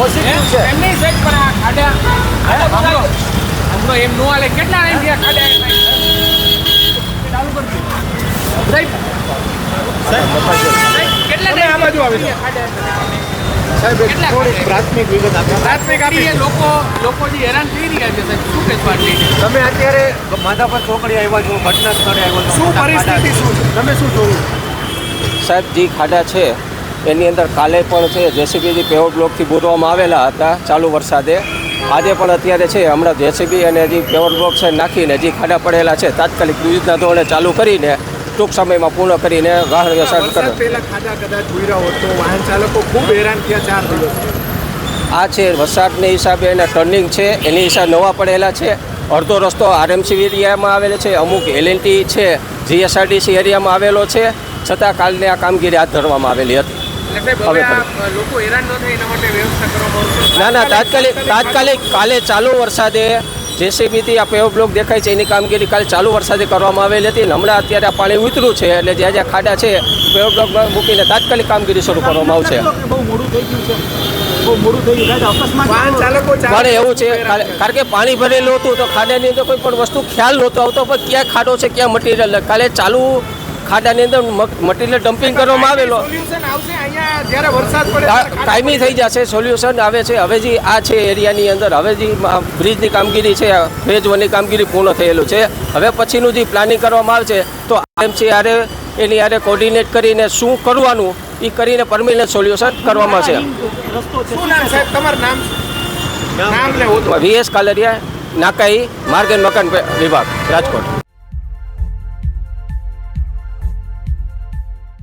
Positive છે. એમની set પર આ ખાડા. ખાડા સાંભળો એમ નો આલે કેટલા ટાઈમ થયા ખાડા? ચાલુ કરજો. સાહેબ સાહેબ, કેટલા ટાઈમ આ બાજુ આવી ખાડા સાહેબ? પ્રાથમિક વિગત આપો. પ્રાથમિક આપી. લોકો લોકો જે હેરાન થઈ રહ્યા છે સાહેબ શું તમે અત્યારે માધાપર ચોકડી આવ્યા છો ઘટના સ્થળે આવ્યા છો શું પરિસ્થિતિ શું તમે શું જોયું? સાહેબ જે ખાડા છે એની અંદર કાલે પણ છે જેસીબીથી પેવર બ્લોકથી બોરવામાં આવેલા હતા ચાલુ વરસાદે. આજે પણ અત્યારે છે હમણાં જેસીબી અને હજી પેવર બ્લોક છે નાખીને જે ખાડા પડેલા છે તાત્કાલિક યુદ્ધના ધોરણે ચાલુ કરીને ટૂંક સમયમાં પૂર્ણ કરીને વાહન વ્યવસાય કરે પહેલા ખાડા કદાચ ભૂર્યા હોત વાહન ચાલકો ખૂબ હેરાન થયા ચાર દિવસ. આ છે વરસાદને હિસાબે એના ટર્નિંગ છે એની હિસાબે નવા પડેલા છે. અડધો રસ્તો આરએમસી એરિયામાં આવેલો છે અમુક એલએનટી છે જીએસઆરટીસી એરિયામાં આવેલો છે છતાં કાલની આ કામગીરી હાથ ધરવામાં આવેલી હતી. ન થાય એના માટે વ્યવસ્થા કરવામાં આવશે. ના ના તાત્કાલિક તાત્કાલિક કાલે ચાલુ વરસાદે જેસીબીથી આ પેવ બ્લોક દેખાય છે એની કામગીરી કાલે ચાલુ વરસાદે કરવામાં આવેલી હતી અને હમણાં અત્યારે આ પાણી ઉતર્યું છે એટલે જ્યાં જ્યાં ખાડા છે પેવ બ્લોક મૂકીને તાત્કાલિક કામગીરી શરૂ કરવામાં આવશે. બહુ મોડું થઈ ગયું છે. બહુ મોડું થઈ ગયું અકસ્માત વાહન ચાલકો ચાર પણ એવું છે કારણ કે પાણી ભરેલું હતું તો ખાડાની અંદર કોઈ પણ વસ્તુ ખ્યાલ નહોતો આવતો પણ ક્યાં ખાડો છે ક્યાં મટીરિયલ કાલે ચાલુ ખાડાની અંદર મટીરિયલ ડમ્પિંગ કરવામાં આવેલો. ટાઈમી આવશે? અહીંયા જ્યારે વરસાદ પડે કા- ત્યારે કાયમી થઈ જશે. સોલ્યુશન આવે છે. હવે જે આ છે એરિયાની અંદર હવે જે બ્રિજની કામગીરી છે ફેઝ વનની કામગીરી પૂર્ણ થયેલું છે. હવે પછીનું જે પ્લાનિંગ કરવામાં આવશે તો આરએમસી આરે એની આરે કોર્ડિનેટ કરીને શું કરવાનું એ કરીને પરમિનન્ટ સોલ્યુશન કરવામાં છે શું નામ સાહેબ? તમારું નામ? શું? નામ લેવું વીએસ કાલરિયા નાકાઈ માર્ગ એન્ડ મકાન વિભાગ રાજકોટ.